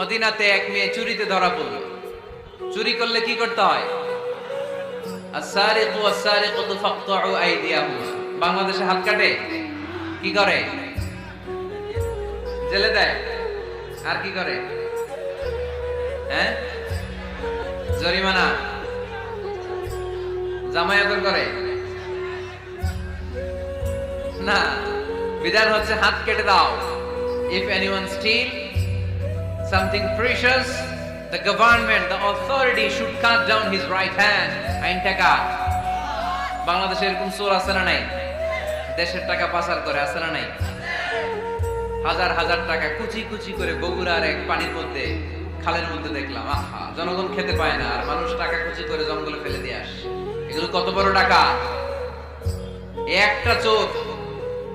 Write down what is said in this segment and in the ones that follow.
মদিনাতে এক মেয়ে চুরিতে ধরা পড়ল। চুরি করলে কি করতে হয়? বাংলাদেশে হাত কাটে? কি করে? জেলে দেয়? আর কি করে? হ্যাঁ? জরিমানা? জামায়াতর করে? না। বিধান হচ্ছে হাত কেটে দাও। If anyone still something precious, the government, the authority should cut down his right hand. আইন টাকা। বাংলাদেশে এরকম চোর আছে না নাই? দেশের টাকা পাচার করে আছে না নাই? হাজার হাজার টাকা কুচি কুচি করে বগুড়ার এক পানির মধ্যে, খালের মধ্যে দেখলাম, আহা, জনগণ খেতে পায় না, আর মানুষ টাকা কুচি করে জঙ্গলে ফেলে দিয়ে আসে। এগুলো কত বড় টাকা? একটা চোর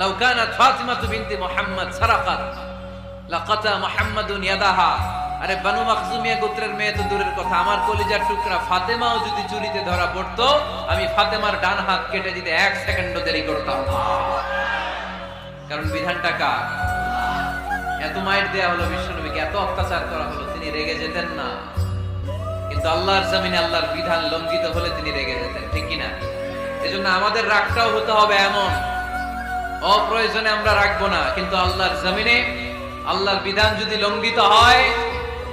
লাউ কানাত ফাতিমাতু বিনতি মুহাম্মদ সারাকাত। লাকাতা মুহাম্মাদুন ইয়াদাহা। আরে বানু মাখজুমিয়া গোত্রের মেয়ে তো দূরের কথা। আমার কলিজার টুকরা ফাতেমাও যদি চুরিতে ধরা পড়তো, আমি ফাতেমার ডান হাত কেটে দিতে এক সেকেন্ডও দেরি করতাম কারণ বিধানটা কার? এত মাইট দেয়া হলো বিশ্বনবীকে, এত অত্যাচার করা হলো, তিনি রেগে যেতেন না। কিন্তু আল্লাহর জমিনে আল্লাহর বিধান লঙ্ঘিত হলে তিনি রেগে যেতেন, ঠিক কিনা? এজন্য আমাদের রাগটাও হতে হবে এমন। অপ্রয়োজনে আমরা রাখব না, কিন্তু আল্লাহর জমিনে আল্লাহর বিধান যদি লঙ্ঘিত হয়,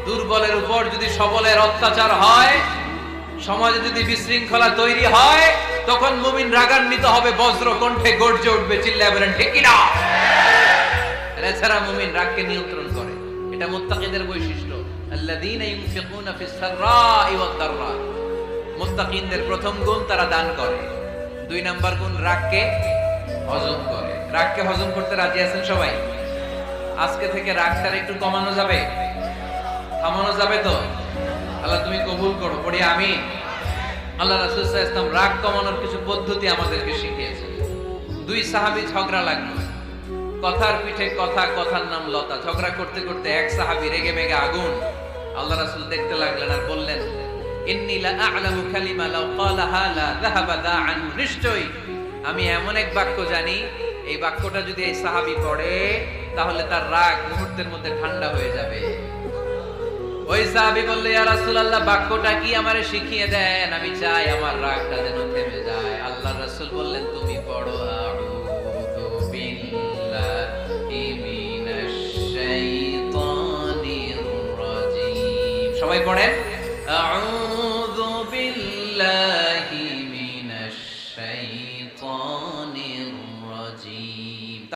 দুর্বলের উপর যদি সবলের অত্যাচার হয়, সমাজে যদি বিশৃঙ্খলা তৈরি হয়, তখন মুমিন রাগান্বিত হবে, বজ্র কণ্ঠে গর্জে উঠবে, চিল্লায় বলেন, ঠিক কিনা? এছাড়া মুমিন রাগকে নিয়ন্ত্রণ করে। এটা মুত্তাকিদের বৈশিষ্ট্য। প্রথম গুণ তারা দান করে। দুই নাম্বার গুণ রাগকে হজম করে। রাগকে হজম করতে রাজি আছেন সবাই? আজকে থেকে রাগটার একটু কমানো যাবে। থামানো যাবে তো? আল্লাহ তুমি কবুল করো, পড়ি আমি আল্লাহ রাসূল ওয়াসাল্লাম রাগ কমানোর কিছু পদ্ধতি আমাদেরকে শিখিয়েছেন। দুই সাহাবী ঝগড়া লাগল। কথার পিঠে কথা, কথার নাম লতা। ঝগড়া করতে করতে এক সাহাবী রেগে মেগে আগুন। আল্লাহ রাসূল দেখতে লাগলেন আর বললেন আমি এমন এক বাক্য জানি এই বাক্যটা যদি এই সাহাবী পড়ে, তাহলে তার রাগ মুহূর্তের মধ্যে ঠান্ডা হয়ে যাবে। ওই সাহাবী বললে, ইয়া বাক্যটা কি আমারে শিখিয়ে দেন? আমি চাই আমার রাগটা যেন থেমে যায়। আল্লাহর রাসূল বললেন, তুমি পড়ো সবাই পড়েন?